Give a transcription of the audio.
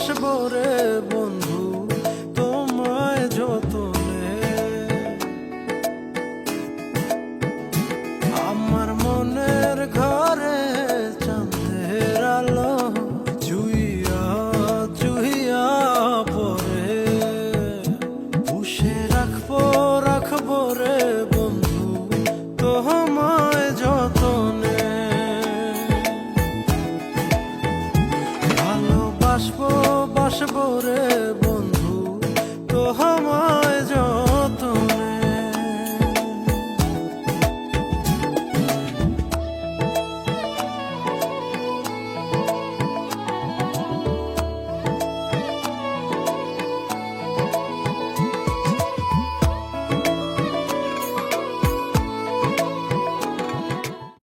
ভালোবাসব রে বন্ধু, তোমায় যতনে। আমার মনের ঘরে চাঁদের আলো চুইয়া চুইয়া পরে পুষে রাখব রাখব রে বন্ধু তোমার বাসবো রে বন্ধু।